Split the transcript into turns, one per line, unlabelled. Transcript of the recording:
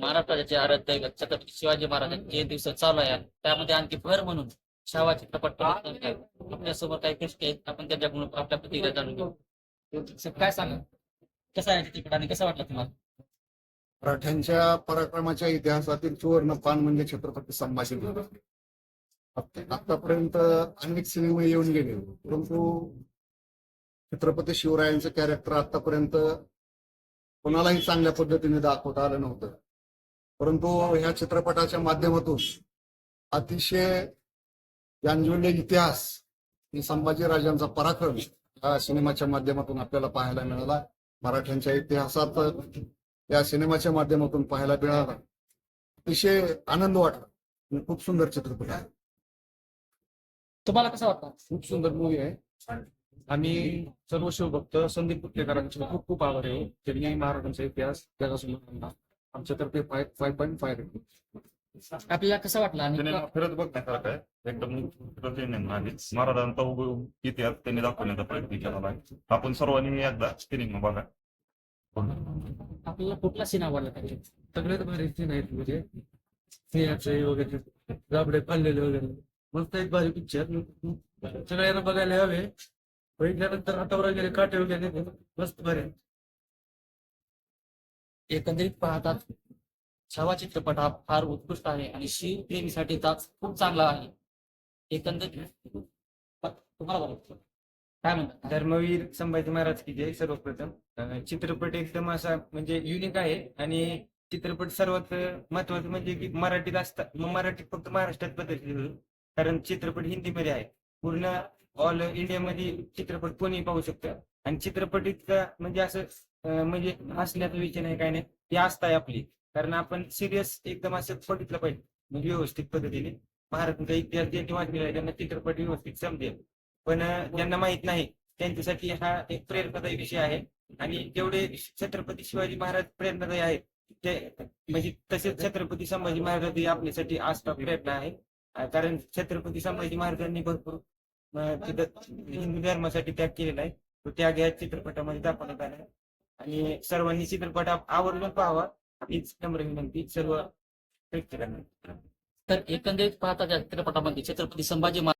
महाराष्ट्राचे आराध्य छत्रपती शिवाजी महाराजांचे जे दिवस चालू आहे त्यामध्ये आणखी भर म्हणून छावा चित्रपट आहे. आपल्यासमोर काही गोष्टी आहेत आपण त्याच्याकडून आपल्या प्रतिक्रिया जाणून घेऊ. काय सांगा? कसा आहे चित्रपट आणि कसा वाटला तुम्हाला?
मराठ्यांच्या पराक्रमाच्या इतिहासातील सुवर्ण पान म्हणजे छत्रपती संभाजी महाराज. आतापर्यंत अनेक सिनेमे येऊन गेले परंतु छत्रपती शिवरायांचं कॅरेक्टर आतापर्यंत कोणालाही चांगल्या पद्धतीने दाखवता आलं नव्हतं. परंतु ह्या चित्रपटाच्या माध्यमातून अतिशय जांजुल्य इतिहास आणि संभाजी राजांचा पराक्रम या सिनेमाच्या माध्यमातून आपल्याला पाहायला मिळाला. मराठ्यांच्या इतिहासात या सिनेमाच्या माध्यमातून पाहायला मिळाला. अतिशय आनंद वाटला. आणि खूप सुंदर चित्रपट आहे.
तुम्हाला कसं वाटतं?
खूप सुंदर मूवी आहे. आणि सर्व शिवभक्त संदीप कुटलेकरांचे खूप खूप आभार आहे त्यांनी महाराजांचा इतिहास जगासमोर आणला. आमच्यातर्फे फाय फाय पॉईंट फाय
आपल्याला कसं वाटलं आणि
सिनेमा फिरत बघण्यासारखा आहे. एकदम आहे महाराजांचा उभं इतिहास त्यांनी दाखवण्याचा प्रयत्न केलेला आहे. आपण सर्वांनी एकदा सिनेमा बघा.
आपल्याला कुठला सीन आवडला त्याच्यात?
सगळ्यात भारी सीन आहेत म्हणजे सिंहाचे वगैरे गाबडे पाळलेले वगैरे. मस्त एक भारी पिक्चर सगळ्यांना बघायला हवे बघितल्यानंतर हातावर वगैरे काटे वगैरे. मस्त भारी आहे.
एकंदरीत पाहतात. छावा चित्रपट हा फार उत्कृष्ट आहे आणि शिवप्रेमीसाठी ताच खूप चांगला आहे. एकंदरीत तुम्हाला काय म्हणतात
धर्मवीर संभाजी महाराज की जय सर्वप्रथम. अं, चित्रपट एकदम असा म्हणजे युनिक आहे आणि चित्रपट सर्वात महत्वाचं म्हणजे की मराठीत असतात. मग मराठीत फक्त महाराष्ट्रात बदलले कारण चित्रपट हिंदीमध्ये आहे. पूर्ण ऑल इंडियामध्ये चित्रपट कोणी पाहू शकतं. आणि चित्रपट इतका म्हणजे असं म्हणजे हसण्याचा विषय नाही काय नाही. ती आस्था आहे आपली. कारण आपण सिरियस एकदम असं बघितलं पाहिजे. म्हणजे व्यवस्थित पद्धतीने. महाराजांचा इतिहास ज्यांनी वाचलेला आहे त्यांना चित्रपट व्यवस्थित समजेल. पण ज्यांना माहीत नाही त्यांच्यासाठी हा एक प्रेरणादायी विषय आहे. आणि जेवढे छत्रपती शिवाजी महाराज प्रेरणादायी आहेत ते म्हणजे तसेच छत्रपती संभाजी महाराज आपल्यासाठी आस्था प्रेरणा आहे. कारण छत्रपती संभाजी महाराजांनी भरपूर तिथं हिंदू धर्मासाठी त्याग केलेला आहे. तो त्याग या चित्रपटामध्ये दाखवण्यात आला आहे. आणि सर्वांनी चित्रपट आवर्जून पाहावा हीच नम्र विनंती सर्व प्रेक्षकांना
तर एकंदरीत पाहता त्या चित्रपटामध्ये छत्रपती संभाजी महाराज